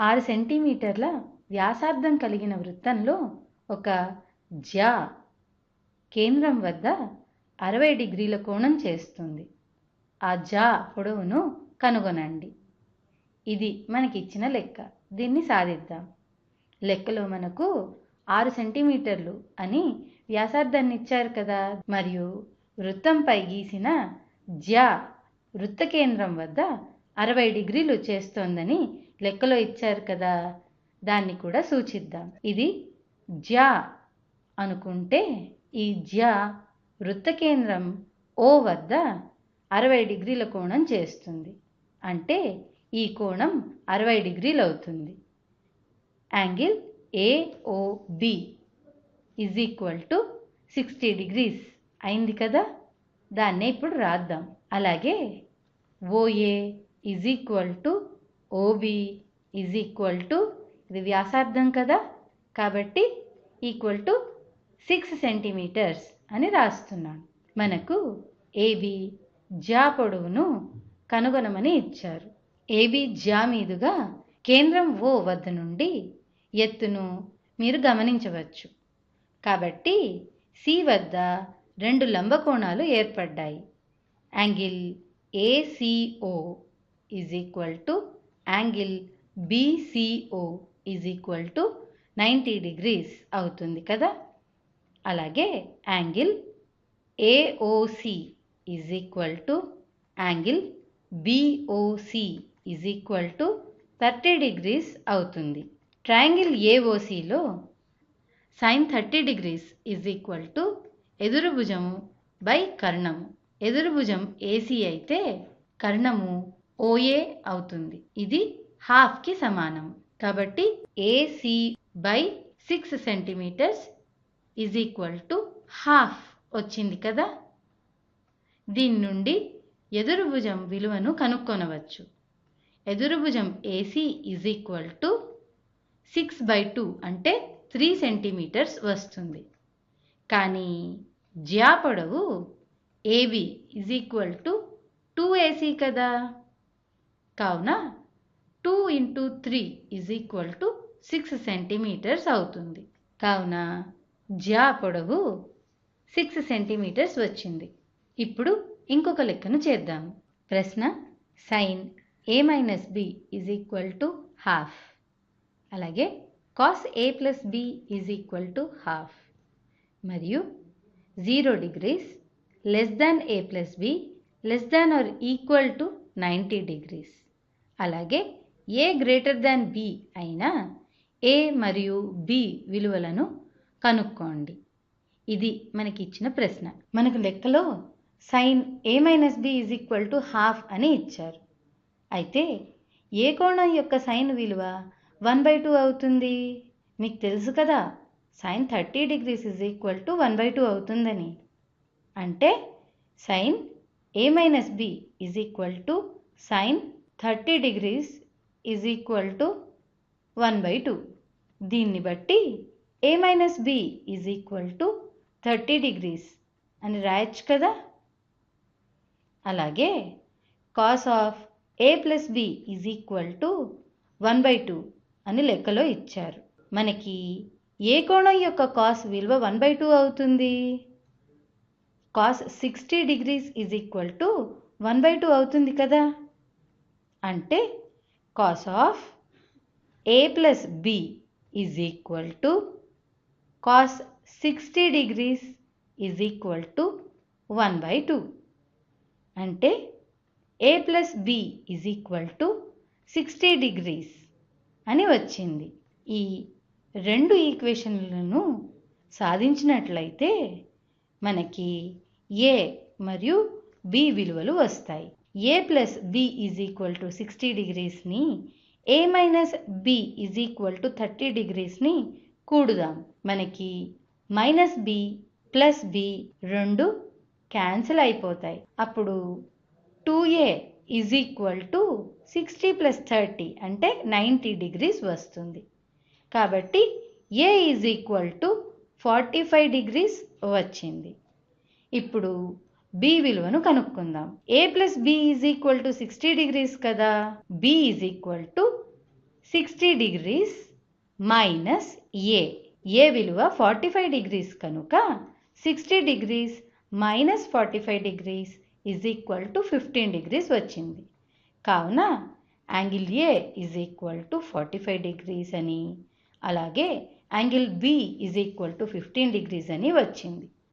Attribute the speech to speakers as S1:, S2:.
S1: ఆరు సెంటీమీటర్ల వ్యాసార్థం కలిగిన వృత్తంలో ఒక జా కేంద్రం వద్ద అరవై డిగ్రీల కోణం చేస్తుంది. ఆ జా పొడవును కనుగొనండి. ఇది మనకిచ్చిన లెక్క. దీన్ని సాధిద్దాం. లెక్కలో మనకు ఆరు సెంటీమీటర్లు అని వ్యాసార్థాన్ని ఇచ్చారు కదా. మరియు వృత్తంపై గీసిన జ్యా వృత్త కేంద్రం వద్ద అరవై డిగ్రీలు చేస్తోందని లెక్కలో ఇచ్చారు కదా దాన్ని కూడా సూచిద్దాం. ఇది జ్యా అనుకుంటే ఈ జ్యా వృత్త కేంద్రం ఓ వద్ద అరవై డిగ్రీల కోణం చేస్తుంది. అంటే ఈ కోణం అరవై డిగ్రీలు అవుతుంది. Angle AOB is equal to sixty degrees అయింది కదా? దాన్నే ఇప్పుడు రాద్దాం. అలాగే OA is equal to OB is equal to ఇది వ్యాసార్థం కదా కాబట్టి ఈక్వల్ టు సిక్స్ సెంటీమీటర్స్ అని రాస్తున్నాను. మనకు ఏబి జా పొడవును కనుగొనమని ఇచ్చారు. ఏబి జా మీదుగా కేంద్రం ఓ వద్ద నుండి ఎత్తును మీరు గమనించవచ్చు. కాబట్టి సి వద్ద రెండు లంబకోణాలు ఏర్పడ్డాయి. Angle ACO is equal to angle BCO is equal to ninety degrees అవుతుంది కదా? అలాగే angle AOC is equal to angle BOC is equal to thirty degrees అవుతుంది. Triangle ఏఓసిలో sine thirty degrees is equal to ఎదురు భుజము by కర్ణము. ఎదురు భుజం AC అయితే కర్ణము ఓఏ అవుతుంది. ఇది హాఫ్కి సమానం. కాబట్టి AC by six centimetres is equal to half వచ్చింది కదా? దీని నుండి ఎదురు భుజం విలువను కనుక్కొనవచ్చు. ఎదురు భుజం AC is equal to six by two అంటే త్రీ సెంటీమీటర్స్ వస్తుంది. కానీ జ్యా పొడవు AB is equal to two AC కదా? కావున two into three is equal to six centimetres అవుతుంది. కావున జ్యా పొడవు సిక్స్ సెంటీమీటర్స్ వచ్చింది. ఇప్పుడు ఇంకొక లెక్కను చేద్దాం. ప్రశ్న sine A minus B is equal to half అలాగే cos A plus B is equal to half మరియు zero degrees less than A plus B less than or equal to ninety degrees అలాగే A greater than B అయినా ఏ మరియు B విలువలను కనుక్కోండి. ఇది మనకి ఇచ్చిన ప్రశ్న. మనకు లెక్కలో sine A minus B is equal to half అని ఇచ్చారు. అయితే ఏ కోణం యొక్క సైన్ విలువ వన్ బై టూ అవుతుంది? మీకు తెలుసు కదా sine thirty degrees is equal to one by two అవుతుందని. అంటే sine A minus B is equal to sine thirty degrees is equal to one by two. దీన్ని బట్టి A minus B is equal to thirty degrees అని రాయొచ్చు కదా? అలాగే cos of A plus B is equal to one by two అని లెక్కలో ఇచ్చారు. మనకి ఏ కోణం యొక్క కాస్ విలువ వన్ బై టూ అవుతుంది? Cos sixty degrees is equal to one by two అవుతుంది కదా? అంటే cos of A plus B is equal to cos sixty degrees is equal to one by two అంటే A plus B is equal to sixty degrees అని వచ్చింది. ఈ రెండు ఈక్వేషన్లను సాధించినట్లయితే మనకి ఏ మరియు బి విలువలు వస్తాయి. A plus B is equal to sixty డిగ్రీస్ని A minus B is equal to thirty డిగ్రీస్ని కూడుదాం. మనకి మైనస్ బి ప్లస్ బి రెండు క్యాన్సిల్ అయిపోతాయి. అప్పుడు two A is equal to sixty plus thirty అంటే నైంటీ డిగ్రీస్ వస్తుంది. కాబట్టి A is equal to forty five degrees వచ్చింది. ఇప్పుడు బి విలువను కనుక్కుందాం. A plus B is equal to sixty degrees కదా? B is equal to sixty degrees minus A A విలువ forty five degrees కనుక sixty degrees minus forty five degrees is equal to fifteen degrees వచ్చింది. కావున angle A is equal to forty five degrees అని అలాగే angle B is equal to fifteen degrees అని వచ్చింది.